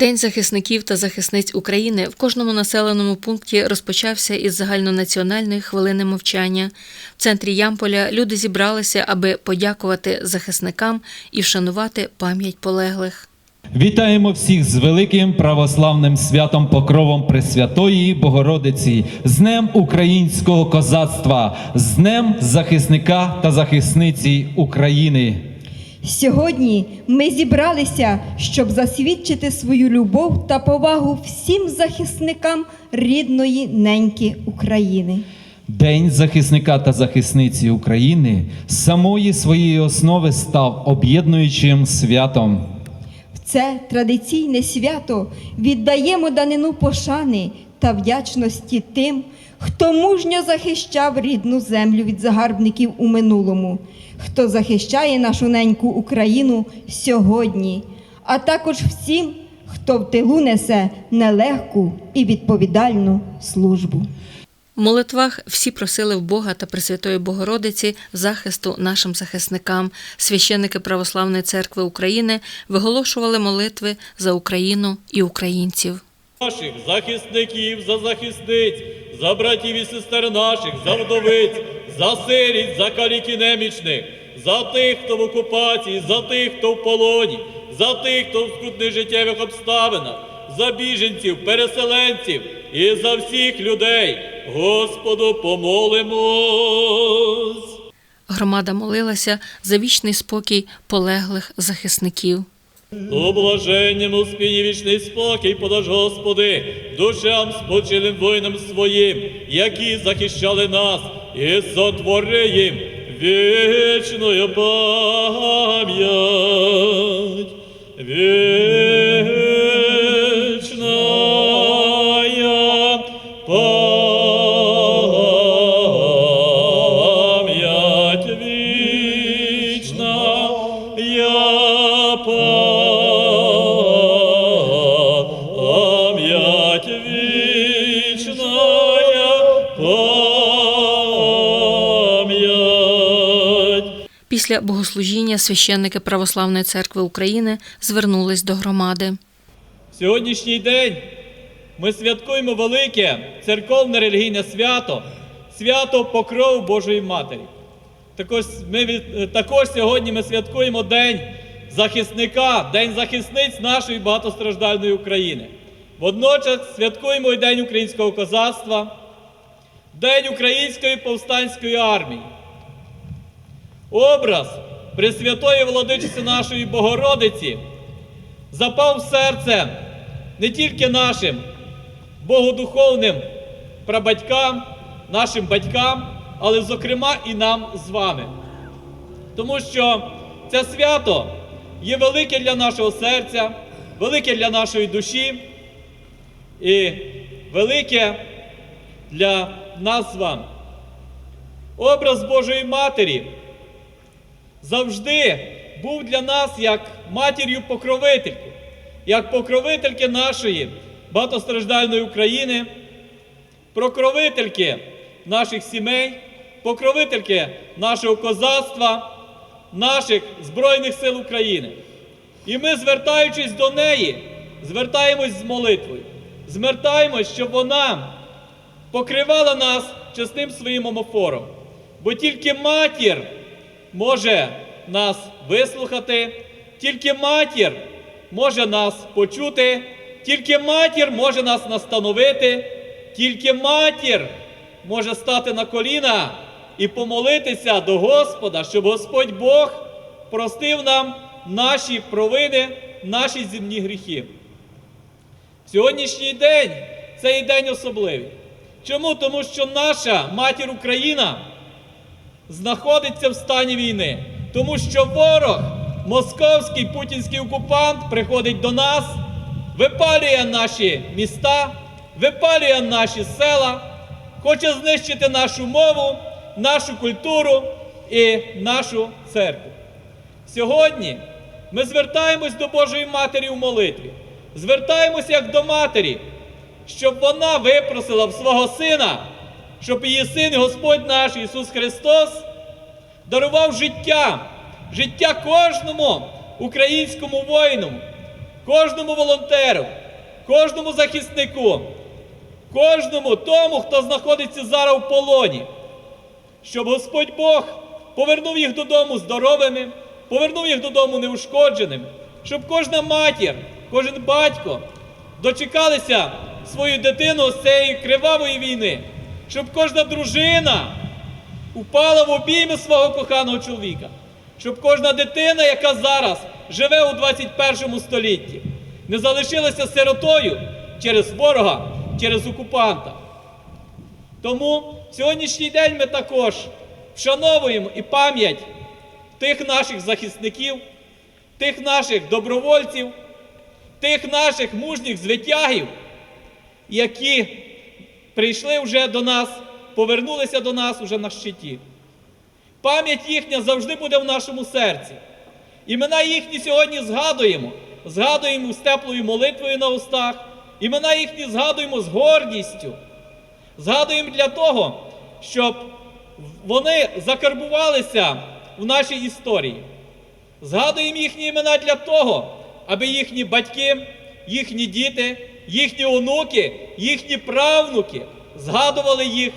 День захисників та захисниць України в кожному населеному пункті розпочався із загальнонаціональної хвилини мовчання. В центрі Ямполя люди зібралися, аби подякувати захисникам і вшанувати пам'ять полеглих. Вітаємо всіх з великим православним святом Покровом Пресвятої Богородиці, з Днем українського козацтва, з Днем захисника та захисниці України. Сьогодні ми зібралися, щоб засвідчити свою любов та повагу всім захисникам рідної неньки України. День захисника та захисниці України з самої своєї основи став об'єднуючим святом. В це традиційне свято віддаємо данину пошани та вдячності тим, хто мужньо захищав рідну землю від загарбників у минулому, хто захищає нашу неньку Україну сьогодні, а також всім, хто в тилу несе нелегку і відповідальну службу. В молитвах всі просили в Бога та Пресвятої Богородиці захисту нашим захисникам. Священники Православної церкви України виголошували молитви за Україну і українців. Наших захисників, за захисниць, за братів і сестер наших, за вдовиць, за сиріць, за каліки немічних, за тих, хто в окупації, за тих, хто в полоні, за тих, хто в скрутних життєвих обставинах, за біженців, переселенців і за всіх людей. Господу помолимось. Громада молилася за вічний спокій полеглих захисників. У блаженному спіні вічний спокій подаж, Господи, душам спочилим воїнам своїм, які захищали нас, і сотвори їм вічною пам'ять. Вічная богослужіння священники Православної церкви України звернулись до громади. Сьогоднішній день ми святкуємо велике церковне релігійне свято, свято Покров Божої Матері. Також, ми, також сьогодні ми святкуємо День захисника, День захисниць нашої багатостраждальної України. Водночас святкуємо і День українського козацтва, День української повстанської армії. Образ Пресвятої владичиці нашої Богородиці запав в серце не тільки нашим богодуховним прабатькам, нашим батькам, але зокрема і нам з вами. Тому що це свято є велике для нашого серця, велике для нашої душі і велике для нас з вами. Образ Божої Матері завжди був для нас як матір'ю покровительку, як покровительки нашої багатостраждальної України, покровительки наших сімей, покровительки нашого козацтва, наших Збройних сил України. І ми, звертаючись до неї, звертаємось з молитвою, звертаємось, щоб вона покривала нас чесним своїм омофором. Бо тільки матір може нас вислухати, тільки матір може нас почути, тільки матір може нас настановити, тільки матір може стати на коліна і помолитися до Господа, щоб Господь Бог простив нам наші провини, наші земні гріхи. Сьогоднішній день це і день особливий. Чому? Тому що наша матір Україна знаходиться в стані війни. Тому що ворог, московський путінський окупант, приходить до нас, випалює наші міста, випалює наші села, хоче знищити нашу мову, нашу культуру і нашу церкву. Сьогодні ми звертаємось до Божої Матері в молитві, звертаємося як до матері, щоб вона випросила в свого сина, щоб її син, Господь наш Ісус Христос, дарував життя, життя кожному українському воїну, кожному волонтеру, кожному захиснику, кожному тому, хто знаходиться зараз в полоні, щоб Господь Бог повернув їх додому здоровими, повернув їх додому неушкодженими, щоб кожна матір, кожен батько дочекалися свою дитину з цієї кривавої війни, щоб кожна дружина упала в обійми свого коханого чоловіка, щоб кожна дитина, яка зараз живе у 21 столітті, не залишилася сиротою через ворога, через окупанта. Тому в сьогоднішній день ми також вшановуємо і пам'ять тих наших захисників, тих наших добровольців, тих наших мужніх звитягів, які прийшли вже до нас, повернулися до нас уже на щиті. Пам'ять їхня завжди буде в нашому серці. Імена їхні сьогодні згадуємо. Згадуємо з теплою молитвою на устах. Імена їхні згадуємо з гордістю. Згадуємо для того, щоб вони закарбувалися в нашій історії. Згадуємо їхні імена для того, аби їхні батьки, їхні діти, їхні онуки, їхні правнуки згадували їх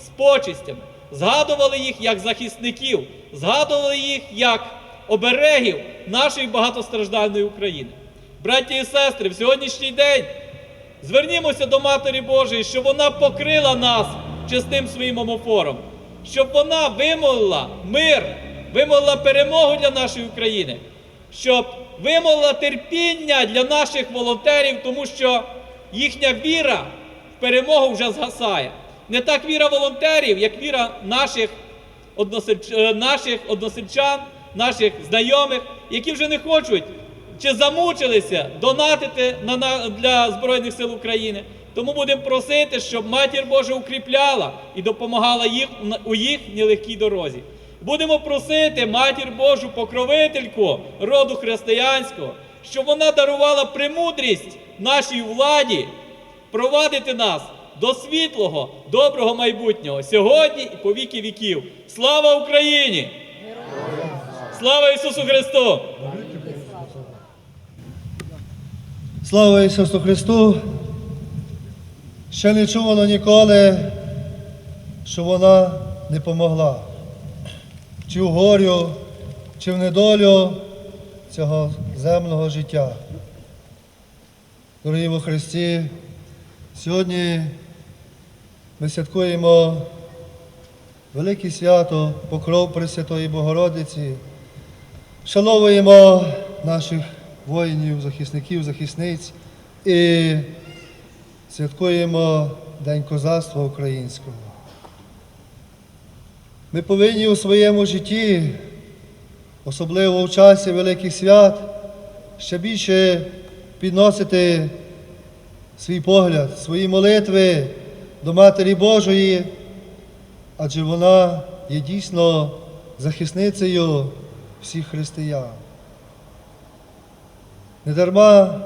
з почистями, згадували їх як захисників, згадували їх як оберегів нашої багатостраждальної України. Браті і сестри, в сьогоднішній день звернімося до Матері Божої, щоб вона покрила нас чесним своїм омофором, щоб вона вимолила мир, вимолила перемогу для нашої України, щоб вимолила терпіння для наших волонтерів, тому що їхня віра в перемогу вже згасає. Не так віра волонтерів, як віра наших, е, наших односельчан, наших знайомих, які вже не хочуть чи замучилися донатити на, для Збройних сил України. Тому будемо просити, щоб Матір Божа укріпляла і допомагала їх у їх нелегкій дорозі. Будемо просити Матір Божу покровительку роду християнського, щоб вона дарувала премудрість нашій владі провадити нас до світлого, доброго майбутнього сьогодні і по віки віків. Слава Україні! Слава Ісусу Христу! Слава Ісусу Христу! Ще не чувано ніколи, що вона не помогла. Чи в горю, чи в недолю цього земного життя. Дорогі во Христі, сьогодні ми святкуємо велике свято Покров Пресвятої Богородиці. Шановуємо наших воїнів, захисників, захисниць і святкуємо День козацтва українського. Ми повинні у своєму житті, особливо в часі великих свят, ще більше підносити свій погляд, свої молитви до Матері Божої, адже вона є дійсно захисницею всіх християн. Недарма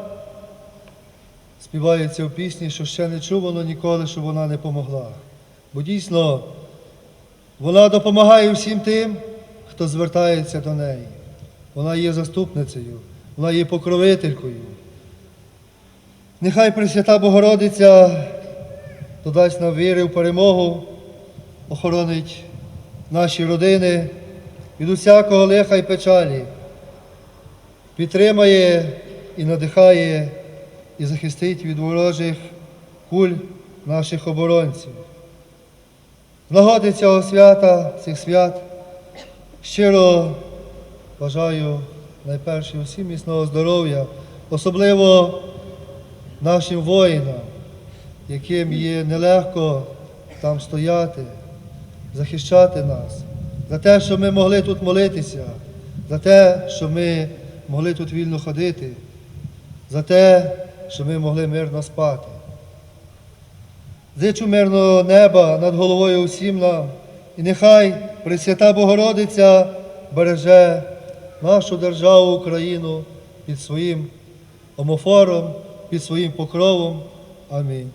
співається в пісні, що ще не чувано ніколи, щоб вона не помогла. Бо дійсно вона допомагає всім тим, хто звертається до неї. Вона є заступницею, вона є покровителькою. Нехай Пресвята Богородиця додасть нам віри в перемогу, охоронить наші родини від усякого лиха й печалі, підтримає і надихає, і захистить від ворожих куль наших оборонців. Нагоди цього свята, цих свят, щиро бажаю найперше усім міцного здоров'я, особливо нашим воїнам, яким є нелегко там стояти, захищати нас, за те, що ми могли тут молитися, за те, що ми могли тут вільно ходити, за те, що ми могли мирно спати. Зичу мирного неба над головою усім нам, і нехай Пресвята Богородиця береже нашу державу Україну під своїм омофором, під своїм покровом. Амінь.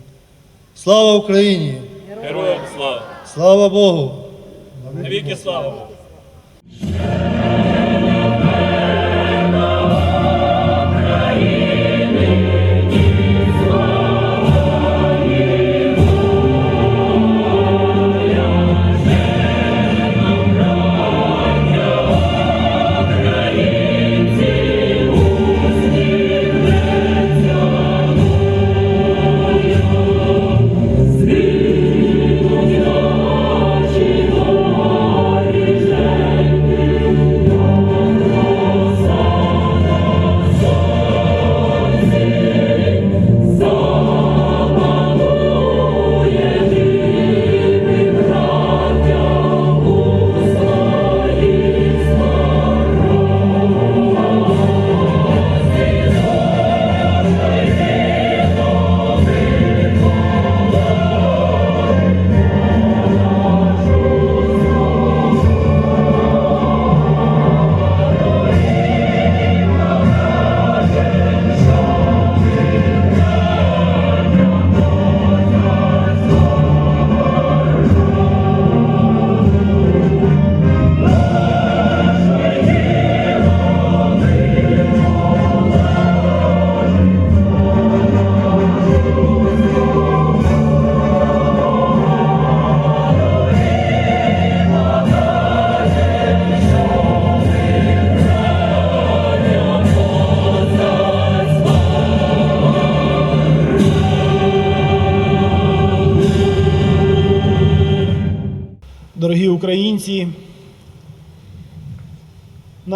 Слава Україні! Героям слава! Слава Богу! Навіки слава!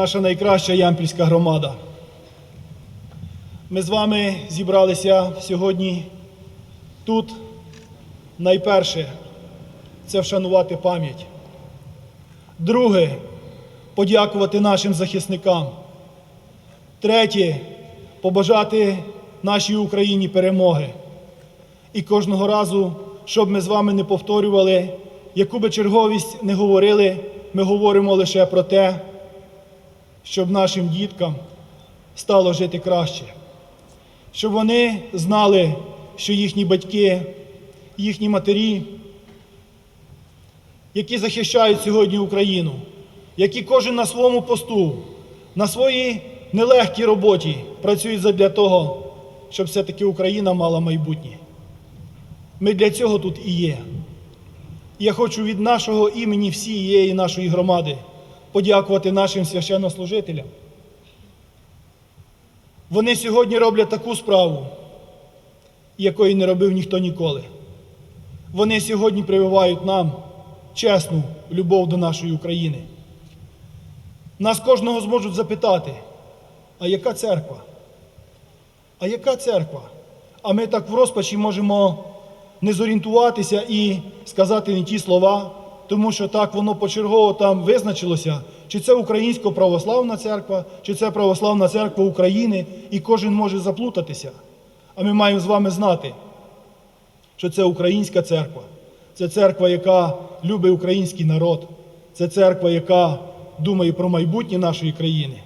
Наша найкраща ямпільська громада. Ми з вами зібралися сьогодні тут. Найперше це вшанувати пам'ять. Друге подякувати нашим захисникам. Третє побажати нашій Україні перемоги. І кожного разу, щоб ми з вами не повторювали, яку би черговість не говорили, ми говоримо лише про те, щоб нашим діткам стало жити краще, щоб вони знали, що їхні батьки, їхні матері, які захищають сьогодні Україну, які кожен на своєму посту, на своїй нелегкій роботі працюють задля того, щоб все-таки Україна мала майбутнє. Ми для цього тут і є. Я хочу від нашого імені всієї нашої громади подякувати нашим священнослужителям. Вони сьогодні роблять таку справу, якої не робив ніхто ніколи. Вони сьогодні прививають нам чесну любов до нашої України. Нас кожного зможуть запитати, а яка церква? А яка церква? А ми так в розпачі можемо не зорієнтуватися і сказати не ті слова, тому що так воно почергово там визначилося, чи це Українська православна церква, чи це Православна церква України, і кожен може заплутатися. А ми маємо з вами знати, що це українська церква, це церква, яка любить український народ, це церква, яка думає про майбутнє нашої країни.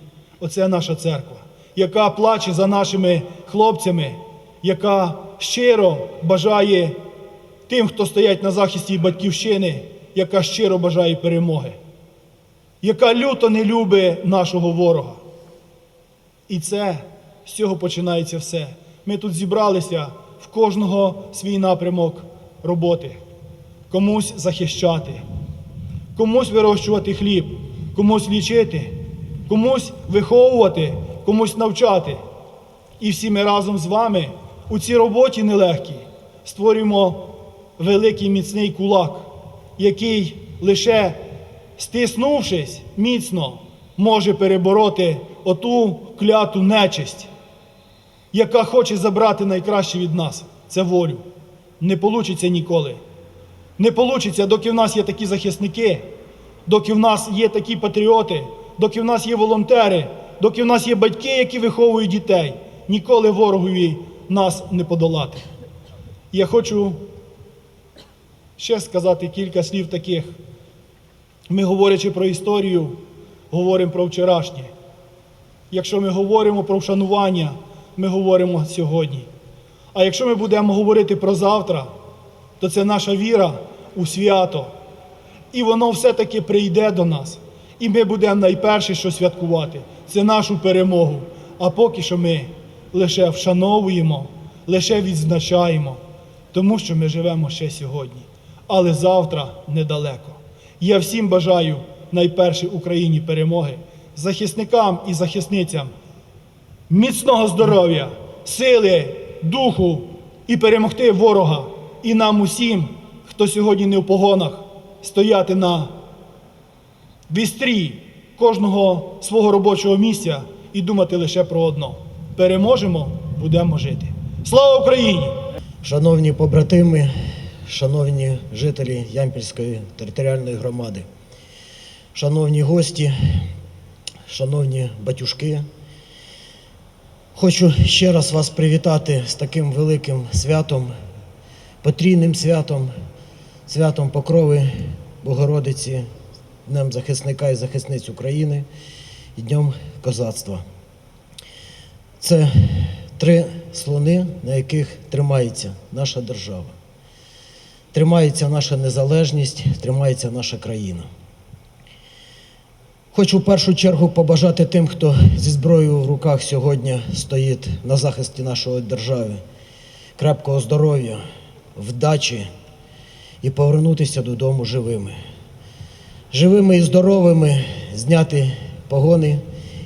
Оце наша церква, яка плаче за нашими хлопцями, яка щиро бажає тим, хто стоять на захисті батьківщини, яка щиро бажає перемоги, яка люто не любить нашого ворога. І це з цього починається все. Ми тут зібралися в кожного свій напрямок роботи, комусь захищати, комусь вирощувати хліб, комусь лічити, комусь виховувати, комусь навчати. І всі ми разом з вами у цій роботі нелегкій створюємо великий міцний кулак, який лише стиснувшись міцно, може перебороти оту кляту нечисть, яка хоче забрати найкраще від нас це волю. Не получиться ніколи. Не получиться, доки в нас є такі захисники, доки в нас є такі патріоти, доки в нас є волонтери, доки в нас є батьки, які виховують дітей. Ніколи ворогові нас не подолати. Я хочу ще сказати кілька слів таких. Ми, говорячи про історію, говоримо про вчорашнє. Якщо ми говоримо про вшанування, ми говоримо сьогодні. А якщо ми будемо говорити про завтра, то це наша віра у свято. І воно все-таки прийде до нас. І ми будемо найперші, що святкувати. Це нашу перемогу. А поки що ми лише вшановуємо, лише відзначаємо, тому що ми живемо ще сьогодні. Але завтра недалеко. Я всім бажаю найперше Україні перемоги, захисникам і захисницям міцного здоров'я, сили, духу і перемогти ворога. І нам усім, хто сьогодні не в погонах, стояти на вістрі кожного свого робочого місця і думати лише про одно: переможемо, будемо жити. Слава Україні! Шановні побратими, шановні жителі Ямпільської територіальної громади, шановні гості, шановні батюшки, хочу ще раз вас привітати з таким великим святом, потрійним святом, святом Покрови Богородиці, Днем захисника і захисниць України і Днем козацтва. Це три слони, на яких тримається наша держава. Тримається наша незалежність, тримається наша країна. Хочу в першу чергу побажати тим, хто зі зброєю в руках сьогодні стоїть на захисті нашої держави, крепкого здоров'я, вдачі і повернутися додому живими. Живими і здоровими зняти погони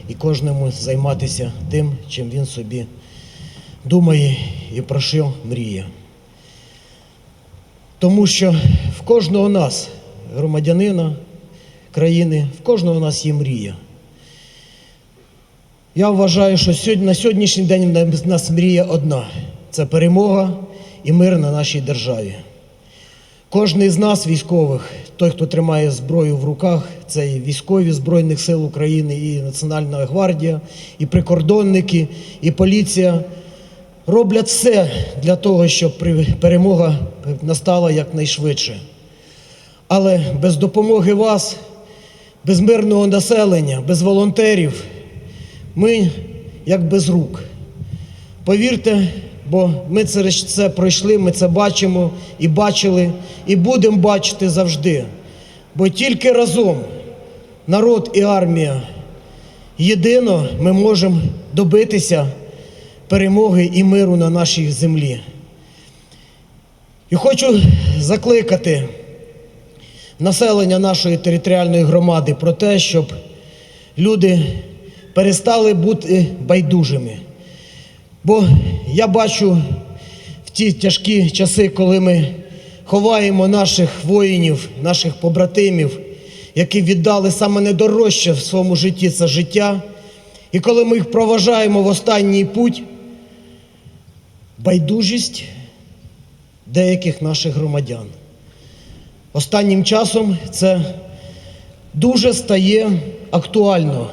і кожному займатися тим, чим він собі думає і про що мріє. Тому що в кожного нас, громадянина країни, в кожного нас є мрія. Я вважаю, що на сьогоднішній день в нас мрія одна це перемога і мир на нашій державі. Кожний з нас, військових, той, хто тримає зброю в руках, це і військові Збройних сил України, і Національна гвардія, і прикордонники, і поліція роблять все для того, щоб перемога настала якнайшвидше. Але без допомоги вас, без мирного населення, без волонтерів, ми як без рук. Повірте, бо ми це, це пройшли, ми це бачимо і бачили, і будемо бачити завжди. Бо тільки разом народ і армія єдино ми можемо добитися перемоги і миру на нашій землі. І хочу закликати населення нашої територіальної громади про те, щоб люди перестали бути байдужими. Бо я бачу в ті тяжкі часи, коли ми ховаємо наших воїнів, наших побратимів, які віддали саме найдорожче в своєму житті це життя. І коли ми їх проважаємо в останній путь, байдужість деяких наших громадян. Останнім часом це дуже стає актуально.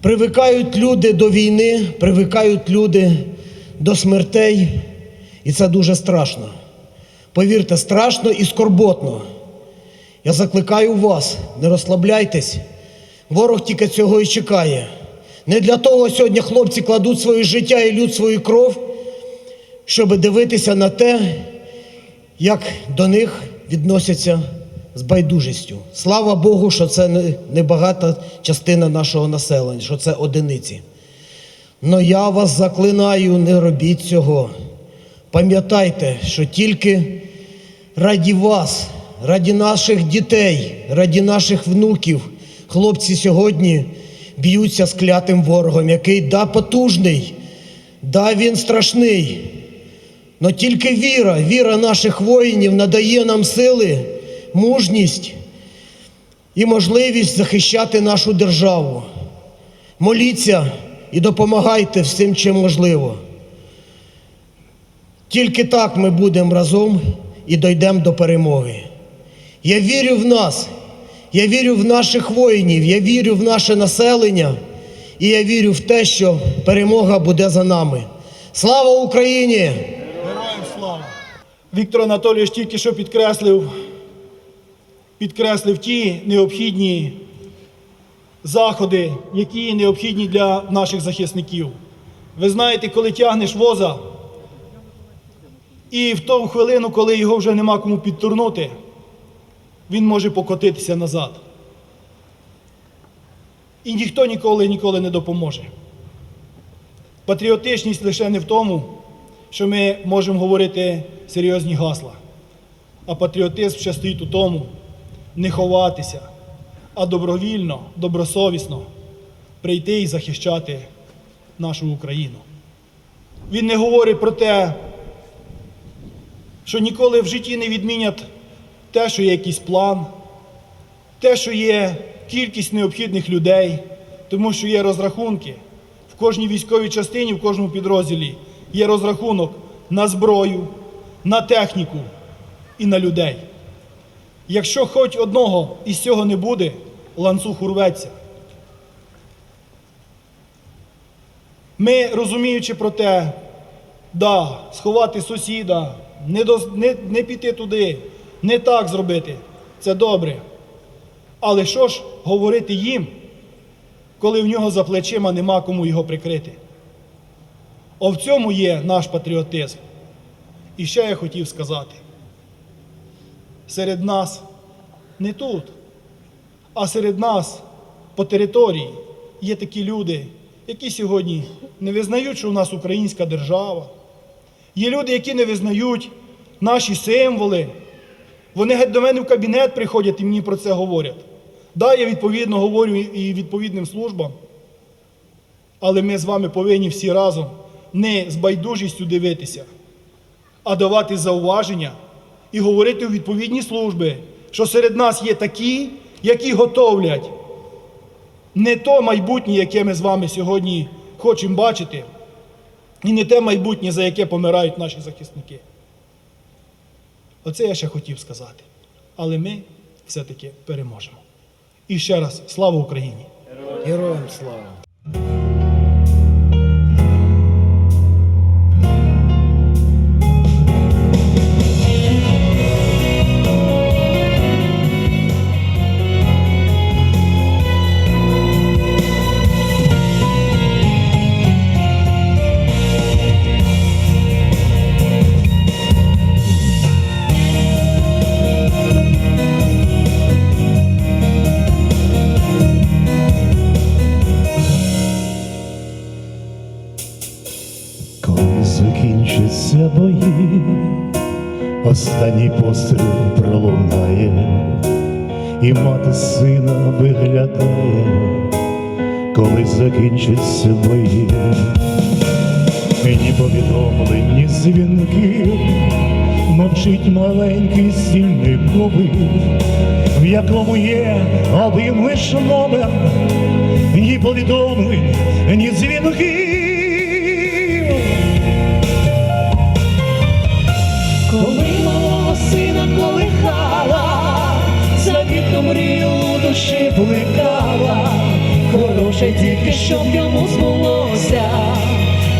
Привикають люди до війни, привикають люди до смертей, і це дуже страшно. Повірте, страшно і скорботно. Я закликаю вас, не розслабляйтесь. Ворог тільки цього і чекає. Не для того сьогодні хлопці кладуть своє життя і лють свою кров, щоб дивитися на те, як до них відносяться з байдужістю. Слава Богу, що це не- небагата частина нашого населення, що це одиниці. Но я вас заклинаю, не робіть цього. Пам'ятайте, що тільки раді вас, раді наших дітей, раді наших внуків, хлопці сьогодні б'ються з клятим ворогом, який да потужний, да він страшний. Но тільки віра, віра наших воїнів надає нам сили, мужність і можливість захищати нашу державу. Моліться і допомагайте всім, чим можливо. Тільки так ми будемо разом і дійдемо до перемоги. Я вірю в нас, я вірю в наших воїнів, я вірю в наше населення, і я вірю в те, що перемога буде за нами. Слава Україні! Героям слава! Віктор Анатолійович тільки що підкреслив, підкреслив ті необхідні заходи, які необхідні для наших захисників. Ви знаєте, коли тягнеш воза, і в ту хвилину, коли його вже нема кому підтурнути, він може покотитися назад. І ніхто ніколи ніколи не допоможе. Патріотичність лише не в тому, що ми можемо говорити серйозні гасла. А патріотизм ще стоїть у тому, не ховатися, а добровільно, добросовісно прийти і захищати нашу Україну. Він не говорить про те, що ніколи в житті не відмінять те, що є якийсь план, те, що є кількість необхідних людей, тому що є розрахунки. В кожній військовій частині, в кожному підрозділі є розрахунок на зброю, на техніку і на людей. Якщо хоч одного із цього не буде, ланцюг урветься. Ми, розуміючи про те, да, сховати сусіда, не, до, не, не піти туди, не так зробити, це добре. Але що ж говорити їм, коли в нього за плечима нема кому його прикрити? О в цьому є наш патріотизм. І ще я хотів сказати: серед нас не тут, а серед нас по території є такі люди, які сьогодні не визнають, що в нас українська держава. Є люди, які не визнають наші символи. Вони геть до мене в кабінет приходять і мені про це говорять. Да, я відповідно говорю і відповідним службам. Але ми з вами повинні всі разом не з байдужістю дивитися, а давати зауваження і говорити у відповідні служби, що серед нас є такі, які готовлять не то майбутнє, яке ми з вами сьогодні хочемо бачити, і не те майбутнє, за яке помирають наші захисники. Оце я ще хотів сказати. Але ми все-таки переможемо. І ще раз, слава Україні! Героям слава! І мати сина виглядає, коли закінчаться бої, мені повідомлені дзвінки, мовчить маленький стільниковий, в якому є один лиш номер, ні повідомлень, ні дзвінків. Коли малого сина душі плекала, хороше тільки, щоб йому збулося,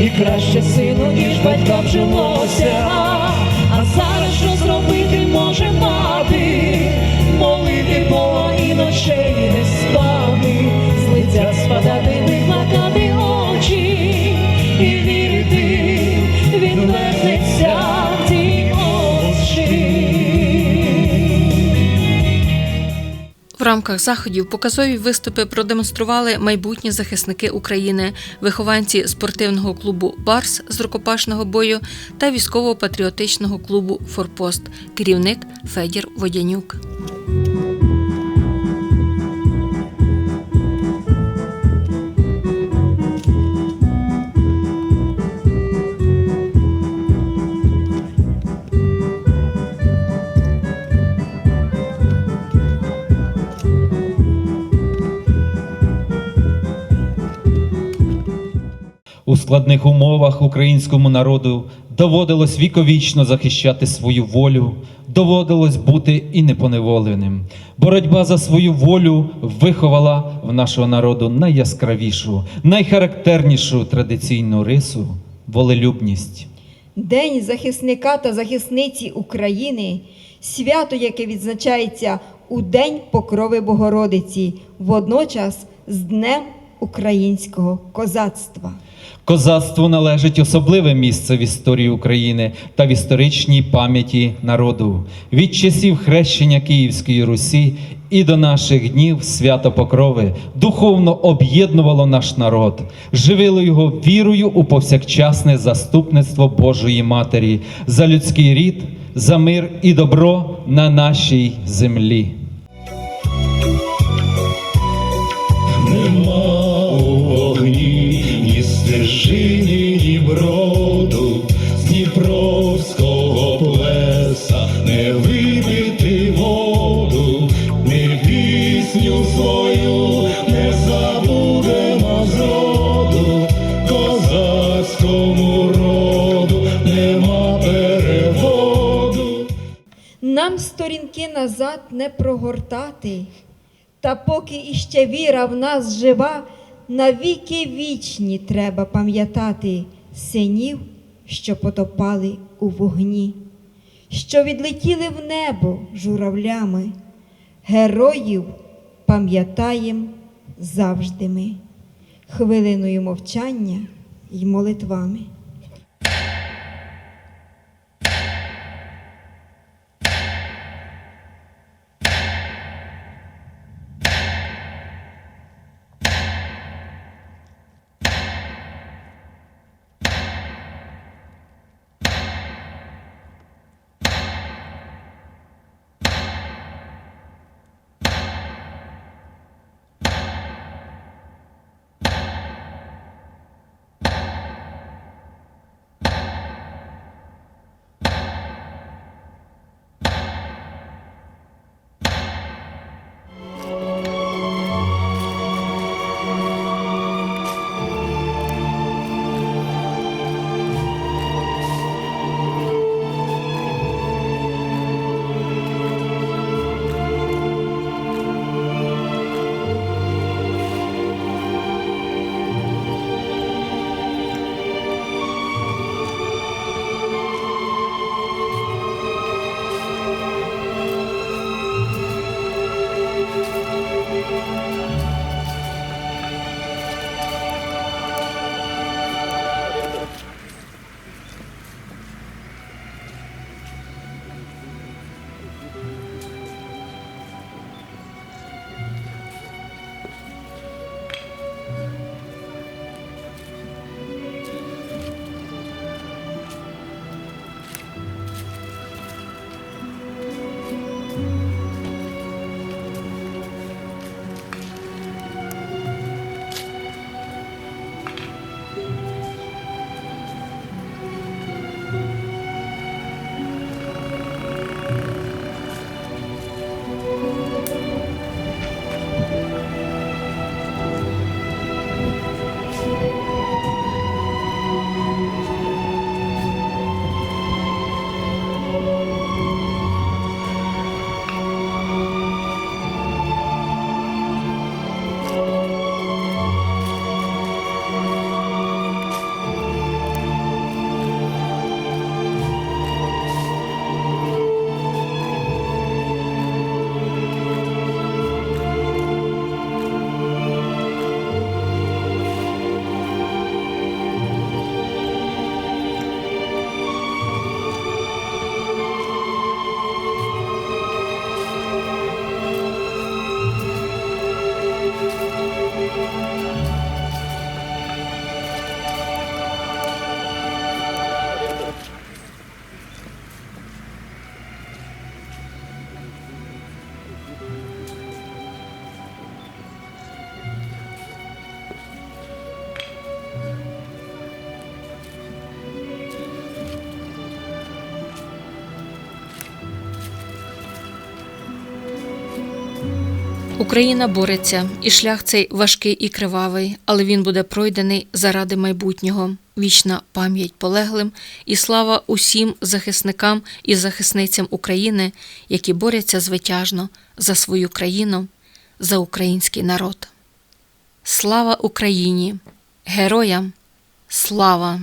і краще сину, ніж батькам жилося. Рамках заходів показові виступи продемонстрували майбутні захисники України, вихованці спортивного клубу Барс з рукопашного бою та військово-патріотичного клубу Форпост, керівник Федір Водянюк. Складних умовах українському народу доводилось віковічно захищати свою волю, доводилось бути і непоневоленим. Боротьба за свою волю виховала в нашого народу найяскравішу, найхарактернішу традиційну рису волелюбність. День захисника та захисниці України свято, яке відзначається у День Покрови Богородиці, водночас з Днем українського козацтва. Козацтву належить особливе місце в історії України та в історичній пам'яті народу. Від часів хрещення Київської Русі і до наших днів свято Покрови духовно об'єднувало наш народ, живило його вірою у повсякчасне заступництво Божої Матері за людський рід, за мир і добро на нашій землі. Сторінки назад не прогортати, та поки іще віра в нас жива, навіки вічні треба пам'ятати синів, що потопали у вогні, що відлетіли в небо журавлями, героїв пам'ятаєм завжди ми, хвилиною мовчання й молитвами. Україна бореться, і шлях цей важкий і кривавий, але він буде пройдений заради майбутнього. Вічна пам'ять полеглим і слава усім захисникам і захисницям України, які борються звитяжно за свою країну, за український народ. Слава Україні! Героям! Слава!